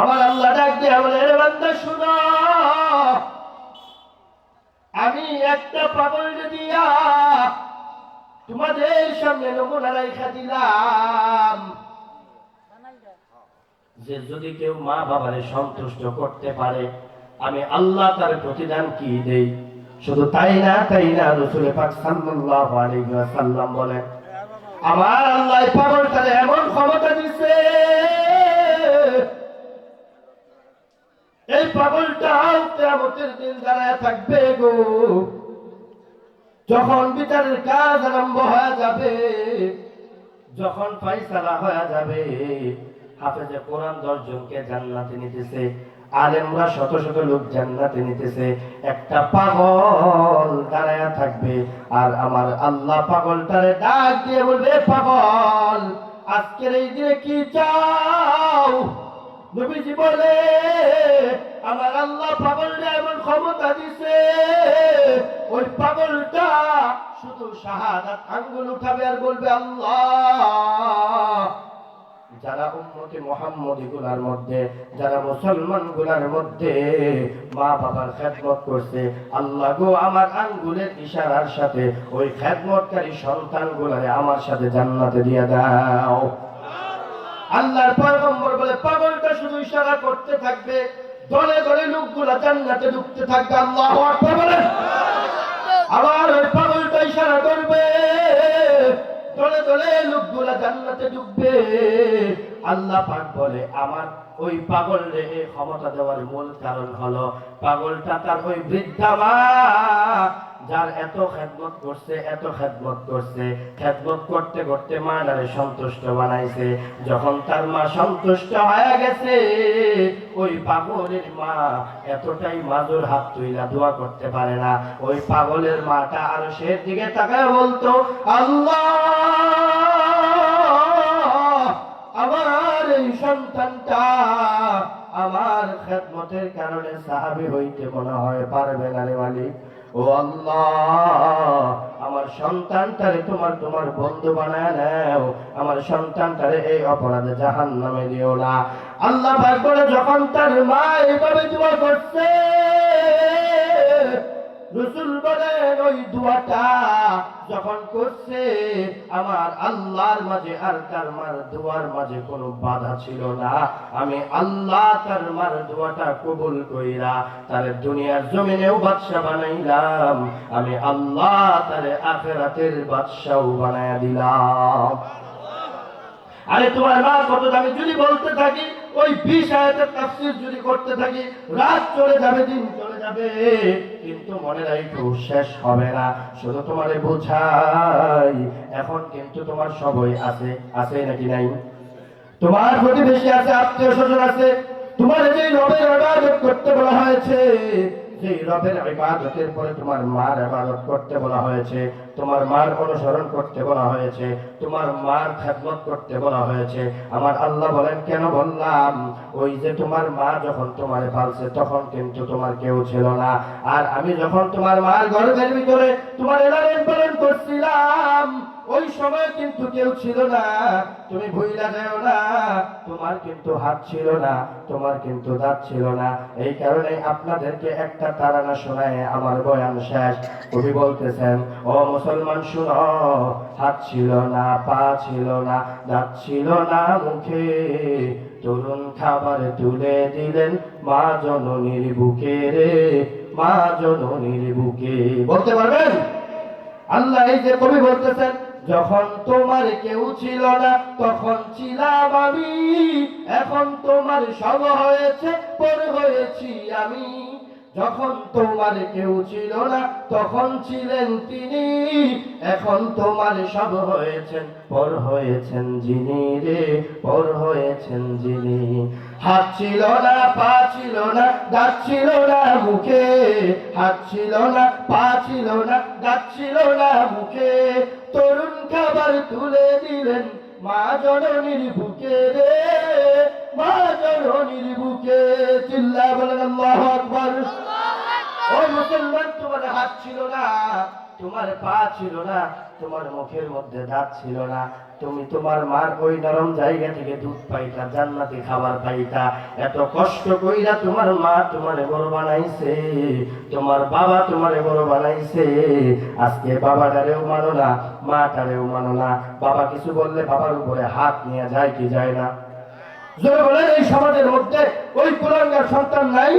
আমার আল্লাহ ডাক দিয়ে বলে বান্দা শুনো। আমি একটা পাগল দিয়া তোমাদের সামনে নমুনা রেখা দিলাম। যে যদি কেউ মা বাবারে সন্তুষ্ট করতে পারে, আমি আল্লাহ তার প্রতিদান কি দেই? শুধু তাই না তাই না, রসুল পাক সাল্লাল্লাহু আলাইহি ওয়াসাল্লাম আমার আল্লাহ এই পাগলটারে এমন ক্ষমতা দিছে এই পাগলটা কিয়ামতের দিন দাঁড়ায় থাকবে গো। যখন বিচারের কাজ আরম্ভ হয়ে যাবে, যখন ফয়সালা হয়ে যাবে, হাফেজে কোরআন দশজনকে জান্নাতে নিতেছে, আলেমরা শত শত লোক জান্নাতে নিতেছে। একটা পাগল দাঁড়ায়া থাকবে আর আমার আল্লাহ পাগলটারে ডাক দিয়ে বলবে, পাগল, আজকের এই দিনে কি চাও? নবীজি বলে, আমার আল্লাহ পাগলটা এমন ক্ষমতা দিছে, ওই পাগলটা শুধু শাহাদাত আঙ্গুল উঠাবে আর বলবে, আল্লাহ। যারা উম্মতি মোহাম্মদী গুলার মধ্যে, যারা মুসলমানগুলার মধ্যে মা বাবার খেদমত করছে, আল্লাহ গো, আমার আঙ্গুলের ইশারার সাথে ওই খেদমতকারী সন্তান গুলারে আমার সাথে জান্নাতে দিয়ে দাও। আল্লাহর পয়গম্বর বলে পাগলটা শুধু ইশারা করতে থাকবে, দলে দলে লোকগুলা জান্নাতে ঢুকতে থাকবে, আল্লাহ আকবার আবার ওই পাগলটা ইশারা করবে, দলে দলে লোকগুলা জান্নাতে ঢুকবে। আল্লাহ পাক বলে, আমার ওই পাগল ক্ষমতা দেওয়ার মূল কারণ হলো, পাগলটা তার ওই বৃদ্ধা মা, যার এত খেদমত করছে, এত খেদমত করছে। খেদমত করতে করতে মা নারে সন্তুষ্ট বানাইছে। যখন তার মা সন্তুষ্ট হয়ে গেছে, ওই পাগলের মা এতটাই মাজুর হাত তুইলা দোয়া করতে পারে না। ওই পাগলের মাটা আর সে দিকে তাকায় বলতো, আল্লাহ! সাহাবি হইতে মনে হয়, পারবে না রে মালিক। ও আল্লাহ, আমার সন্তানটারে তোমার তোমার বন্ধু বানায় নাও। আমার সন্তানটারে এই অপরাধে জাহান নামে দিও না। আল্লাহ বলে, যখন তার মা এইভাবে দোয়া করছে, রসুল বলেন ওই দোয়াটা যখন করছে, আমার আল্লাহর মাঝে আর তার মার দোয়ার মাঝে কোনো বাধা ছিল না। আমি আল্লাহ তার মার দোয়াটা কবুল কইরা তার দুনিয়ার জমিনেও বাদশাহ বানাইলাম। আমি আল্লাহ তার আখেরাতের বাদশাহ বানায় দিলাম। আরে তোমার মা কত দামি যদি বলতে থাকি, ওই বিশ আয়াতের তাফসির যদি করতে থাকি, রাত চলে যাবে, দিন চলে যাবে। কিন্তু মনে রাখো শেষ হবে না, শুধু তোমারে বোঝাই। এখন কিন্তু তোমার সবই আছে আছে নাকি নাই? তোমার প্রতিবেশী আছে, আত্মীয় স্বজন আছে তোমার যে রবের ইবাদত করতে বলা হয়েছে। যে রবের ইবাদতের পরে তোমার মার ইবাদত করতে বলা হয়েছে, তোমার মার অনুসরণ করতে বলা হয়েছে, তোমার মার খেদমত করতে বলা হয়েছে। আমার আল্লাহ বলেন, কেন বললাম? ওই যে তোমার মা যখন তোমার পালছে তখন কিন্তু তোমার কেউ ছিল না। আর আমি যখন তোমার মার গর্ভের ভিতরে তোমার পালন করছিলাম ওই সময় কিন্তু কেউ ছিল না। তুমি ভুইলা যাও না। তোমার কিন্তু হাত ছিল না, তোমার কিন্তু দাঁত ছিল না। এই কারণে আপনাদেরকে একটা তারানা শোনায় আমার বয়ান শেষ। কবি বলতেছেন, ও মুসলমান শুনো, হাত ছিল না, পা ছিল না, দাঁত ছিল না মুখে। তরুণ খাবার তুলে দিলেন মা জননীর বুকে রে, মা জননীর বুকে। বলতে পারবেন? আল্লাহ এই যে কবি বলতেছেন যখন তোমার কেউ ছিল না, তখন ছিলাম আমি। এখন তোমার সব হয়েছে, পর হয়েছি আমি। যখন তোমার কেউ ছিল না, তখন ছিলেন তিনি। এখন তোমার সব হয়েছেন, পর হয়েছেন যিনি রে, পর হয়েছেন যিনি। হাত ছিল না, পা ছিল না, দাঁত ছিল না মুখে। হাত ছিল না, পা ছিল না, দাঁত ছিল না মুখে। তরুণ খাবার তুলে দিলেন মা জননীর বুকে রে। মা জননীর বুকে চিল্লা বলেন আল্লাহ আকবার। ও মুসলমান তোমার হাত ছিল না তোমার পা ছিল না। তোমার মুখের মধ্যে দাঁত ছিল না। তুমি তোমার মার ওই নরম জায়গা থেকে দুধ পাইতা, জান্নাতি খাবার পাইতা। এত কষ্ট কইরা তোমার মা তোমারে বড় বানাইছে, তোমার বাবা তোমারে বড় বানাইছে। আজকে বাবাটারেও মানো না, মাটারেও মানো না। বাবা কিছু বললে বাবার উপরে হাত নিয়ে যায় কি যায় না। জোরে বলেন, এই সমাজের মধ্যে ওই কুলাঙ্গার সন্তান নাই,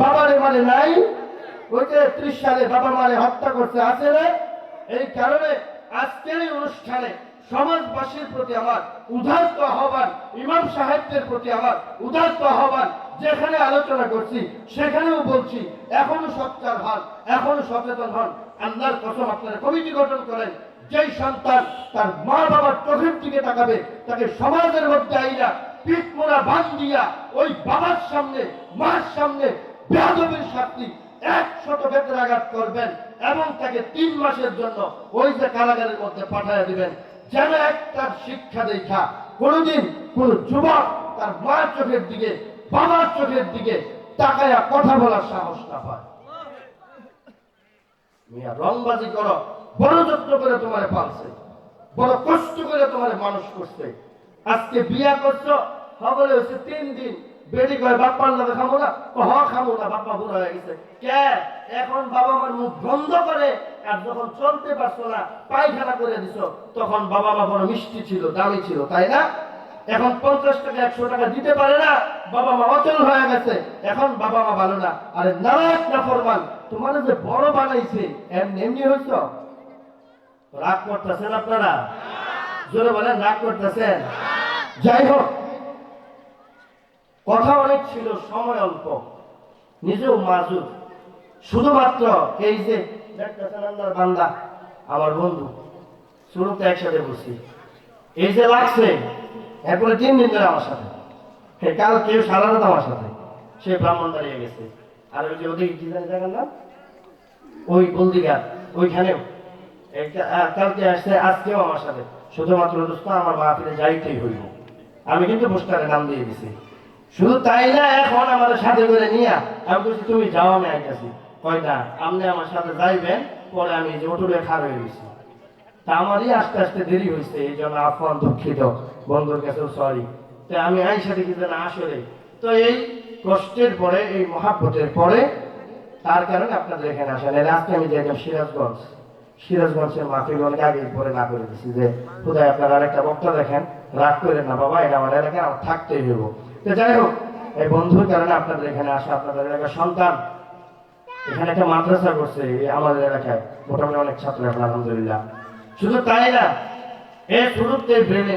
বাবারে মানে নাই। ওই যে ত্রিশ সালে বাবা মারে হত্যা করতে আছে না? এই কারণে আজকের এই অনুষ্ঠানে সমাজবাসীর প্রতি আমার উদার্ত আহ্বান, ইমাম সাহেবদের প্রতি আমার উদার্ত আহ্বান, যেখানে আলোচনা করছি, সেখানেও বলছি, এখনও সচ্চার হন, এখনও সচেতন হন। আল্লাহর কসম আপনারা কমিটি গঠন করেন, যেই সন্তান তার মা বাবার চোখের দিকে তাকাবে, তাকে সমাজের মধ্যে আইরা পিঠ মোড়া বান দিয়া ওই বাবার সামনে, মার সামনে বেয়াদবির শাস্তি একশত বেতরাঘাত করবেন এবং তাকে তিন মাসের জন্য ওই যে কারাগারের মধ্যে পাঠাইয়া দিবেন। যেন একটা শিক্ষা দেখা। কোনোদিন কোন যুবক তার মায়ের চোখের দিকে, বাবার চোখের দিকে তাকায়া কথা বলার সাহস না পায়। মিয়া, রংবাজি করো। বড় যত্ন করে তোমারে পালছে। বড় কষ্ট করে তোমারে মানুষ করছে। আজকে বিয়া করছ সকলে হচ্ছে তিন দিন। বেটি কয়, বাপ্পার লাগে খাব না? হ খাব না, বাপ্পা বুড়ো হয়ে গেছে। কে? এখন বাবা মার মুখ বন্ধ করে আর যখন চলতে পারছ না, পায়খানা করে দিছো, তখন বাবা মা বড় মিষ্টি ছিল, দামি ছিল, তাই না? এখন পঞ্চাশ টাকা, একশো টাকা দিতে পারে না, বাবা মা অচল হয়ে গেছে, এখন বাবা মা ভালো না। আরে নারায়ণ না, ফরমান, তোমার যে বড় বানাইছে এমনি হইছ? রাগ করতেছেন আপনারা? জোরে বলেন, রাগ করতেছেন? যাই হোক কথা অনেক ছিল, সময় অল্প। নিজেও মাজুর। শুধুমাত্র এই যে বান্দা, আমার বন্ধু, শুরুতে একসাথে বসি। এই যে লাগছে এরপরে তিন দিন ধরে আমার সাথে। কাল কেউ সারা রাত আমার সাথে। সে ব্রাহ্মণ দাঁড়িয়ে গেছে। আর ওই যে ওদিকে কি নাম? ওই বন্দিঘাট ওইখানেও। কালকে আসছে, আজকেও আমার সাথে। শুধুমাত্র দোস্ত, আমার মাহফিলে যাইতেই হইব। আমি কিন্তু পোস্টারে নাম দিয়ে দিছি। শুধু তাই না, এখন আমার সাথে করে নিয়ে আমি বলছি, তুমি যাও, আমি কয়, না, আপনি আমার সাথে যাইবেন, পরে আমি যে হোটেলে খার হয়ে গেছি। তা আমারই আস্তে আস্তে দেরি হয়েছে এই জন্য আফান দুঃখিত। বন্ধুর কাছেও সরি তো আমি আইসা দেখি যে না, আসলে। তো এই কষ্টের পরে, এই মহাব্বতের পরে, তার কারণে আপনাদের এখানে আসেন এর আজকে আমি যাইতাম সিরাজগঞ্জ। সিরাজগঞ্জের মাফিক অনেক আগে পরে না করে দিছি যে কোথায় আপনারা আরেকটা বক্তা দেখেন। রাগ করেন না, বাবা, এটা আমার এলাকায় আমার থাকতেই হইব। তো যাই হোক, এই বন্ধুর কারণে আপনাদের এখানে আসা আপনাদের এলাকার সন্তান। এখানে একটা মাদ্রাসা করছে আমাদের এলাকায়, মোটামুটি অনেক ছাত্র এখন, আলহামদুলিল্লাহ। শুধু তাই না, এ শুরুতে ব্রেনে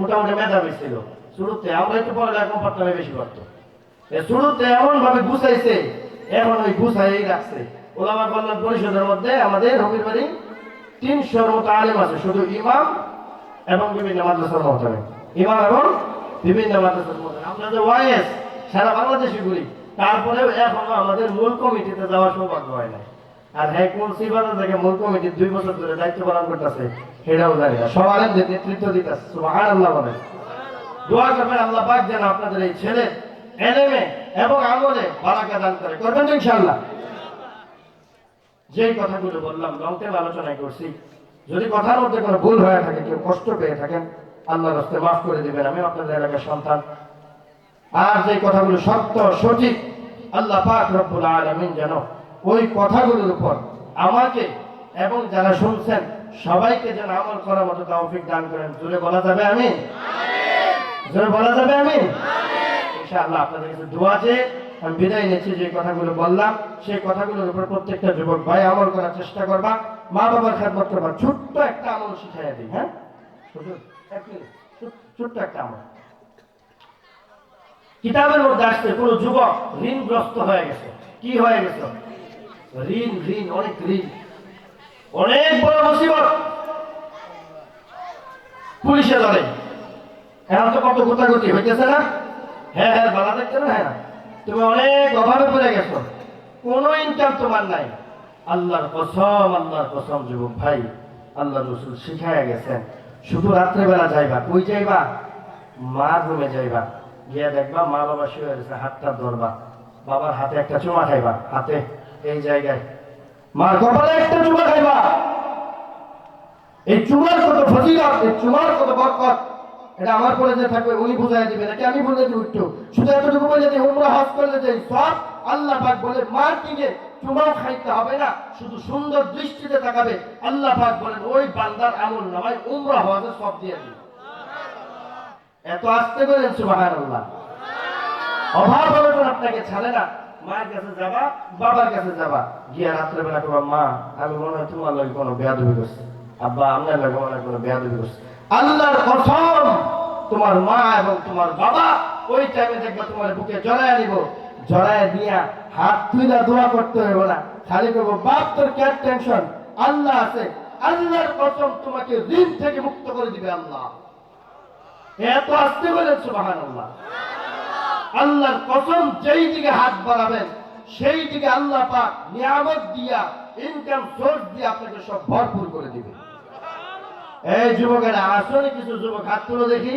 মোটামুটি মেধাবী ছিল। শুরুতে আমরা একটু এখন পারতামে বেশি পারতো শুরুতে এমন ভাবে গুছাইছে, এখন ওই গুছাই রাখছে। ওলামা কল্যাণ পরিষদের মধ্যে আমাদের হবির বাড়ি তিনশোর মতো আলেম আছে, শুধু ইমাম এবং বিভিন্ন মাদ্রাসার মহতমে ইমাম এবং বিভিন্ন মাদ্রাসার মহতমে আমরা যে ওয়াইএস সারা বাংলাদেশে ঘুরি তারপরেও এখনও আমাদের মূল কমিটিতে যাওয়ার সৌভাগ্য হয় না আর হ্যাঁ কোন থেকে মূল কমিটির দুই বছর ধরে দায়িত্ব পালন করতেছে, সেটাও জানি না। সব আলেমদের নেতৃত্ব দিতেছে সুবহান আল্লাহ বলেন দোয়া করবেন আল্লাহ পাক যেন আপনাদের এই ছেলে, এলেমে এবং আমলে বারাকা দান করে। করবেন ইনশাআল্লাহ। যেই কথাগুলো বললাম লংটেম আলোচনায় করছি। যদি কথার মধ্যে কোনো ভুল হয়ে থাকে, কেউ কষ্ট পেয়ে থাকেন আল্লাহর হস্তে মাফ করে দিবেন আমি আপনাদের এলাকার সন্তান। আর যে কথাগুলো সত্য সঠিক আল্লাহ পাক রব্বুল আলামিন যেন ওই কথাগুলোর উপর আমাকে এবং যারা শুনছেন সবাইকে যেন আমল করার মতো তৌফিক দান করেন। জোরে বলা যাবে আমি? জোরে বলা যাবে আমি? ইনশাআল্লাহ আপনাদের কাছে দোয়া চেয়ে আমি বিদায় নিচ্ছি যে কথাগুলো বললাম সেই কথাগুলোর উপর প্রত্যেকটা যুবক ভাই আমল করার চেষ্টা করবা। মা বাবার খেদমত করবা ছোট্ট একটা আমল শিখাইয়া দিই হ্যাঁ? ছোট্ট একটা আমল। কিতাবের মধ্যে আসছে, কোন যুবক ঋণগ্রস্ত হয়ে গেছে। কি হয়ে গেছে? ঋণ ঋণ, অনেক ঋণ। অনেক বড় মুসিবত। পুলিশে ধরে। এখন তো কত গোতাগতি হইতেছে না? হ্যাঁ হ্যাঁ বালা দেখছে না হ্যাঁ। তুমি অনেক অভাবে পড়ে গেছো। কোনো ইনকাম তোমার নাই। আল্লাহর কসম আল্লাহর কসম যুবক ভাই আল্লাহ রসুল শিখাইয়া গেছেন। শুধু রাত্রেবেলা যাইবা। কই যাইবা? মার রুমে যাইবা। গিয়া দেখবা মা বাবা শুয়ে রয়েছে, হাতটা ধরবা। বাবার হাতে একটা চুমা খাইবা, হাতে, এই জায়গায়। মার কপালে একটা চুমা খাইবা। এই চুমার কত ফজিলত, এই চুমার কত বরকত। এটা আমার পরে যে থাকবে, উনি বুঝাই দিবে এটা আমি বুঝাই দিব একটু শুধু এতটুকু বলে যে উমরা হজ করলে যে সব আল্লাহ পাক বলে, মার্কিংয়ে চুমাও খাইতে হবে না, শুধু সুন্দর দৃষ্টিতে তাকাবে। আল্লাহ পাক বলেন, ওই বান্দার আমল নামায় উমরা হজে সব দিয়ে দিবে। এত আসতে বলেন সুবাহান আল্লাহ অভাব অনটন আপনাকে ছাড়ে না। মায়ের কাছে যাবা, বাবার কাছে যাবা। গিয়া রাত্রেবেলা করবা মা, আমি মনে হয় তোমার লাগে কোনো বেয়াদবি করছি। আব্বা, আপনার লাগে মনে হয় কোনো বেয়াদবি করছি। আল্লাহর কসম তোমার মা এবং তোমার বাবা ওই টাইমে দেখবা তোমার বুকে জড়ায় নিব। জড়ায় দিয়া হাত তুইলা দোয়া করতে হবে না। খালি করব বাপ, তোর ক্যাট টেনশন আল্লাহ আছে। আল্লাহর কসম তোমাকে ঋণ থেকে মুক্ত করে দিবে আল্লাহ। এত আসতে বলেন সুবাহান আল্লাহ আল্লাহর কসম যেই দিকে হাত বাড়াবেন, সেই দিকে আল্লাহ পাক নিয়ামত দিয়া ইনকাম সোর্স দিয়ে আপনাকে সব ভরপুর করে দিবে। এই যুবকেরা, আসলে কিছু যুবক হাত তুলো দেখি।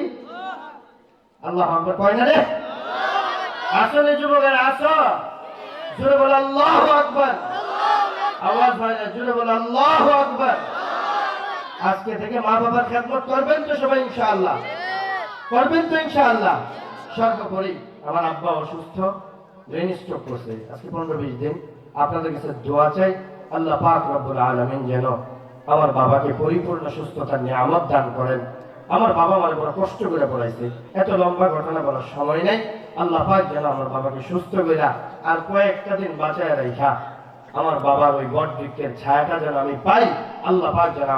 আল্লাহ আকবার কয় না রে? আসলে যুবকেরা আসো জোরে বলে, আল্লাহ আকবার। আওয়াজ হয় না, জোরে বলে, আল্লাহ আকবার। আজকে থেকে মা বাবার খেদমত করবেন তো সবাই, ইনশাআল্লাহ। করবেন তো ইনশাআল্লাহ। সর্বোপরি আমার আব্বা অসুস্থ, ব্রেন স্ট্রোক করছে। আজকে পনেরো বিশ দিন। আপনাদের কাছে দোয়া চাই, আল্লাহ পাক রব্বুল আলমিন যেন আমার বাবাকে পরিপূর্ণ সুস্থতার নিয়ামত দান করেন। আমার বাবা আমার বড় কষ্ট করে পড়াইছে। এত লম্বা ঘটনা বলার সময় নেই। আল্লাহ পাক যেন আমার বাবাকে সুস্থ করিয়া আর কয়েকটা দিন বাঁচায় রাখা আমার বাবার ওই বট বৃক্ষের ছায়াটা যেন আমি পাই, আল্লাহ পাক যেন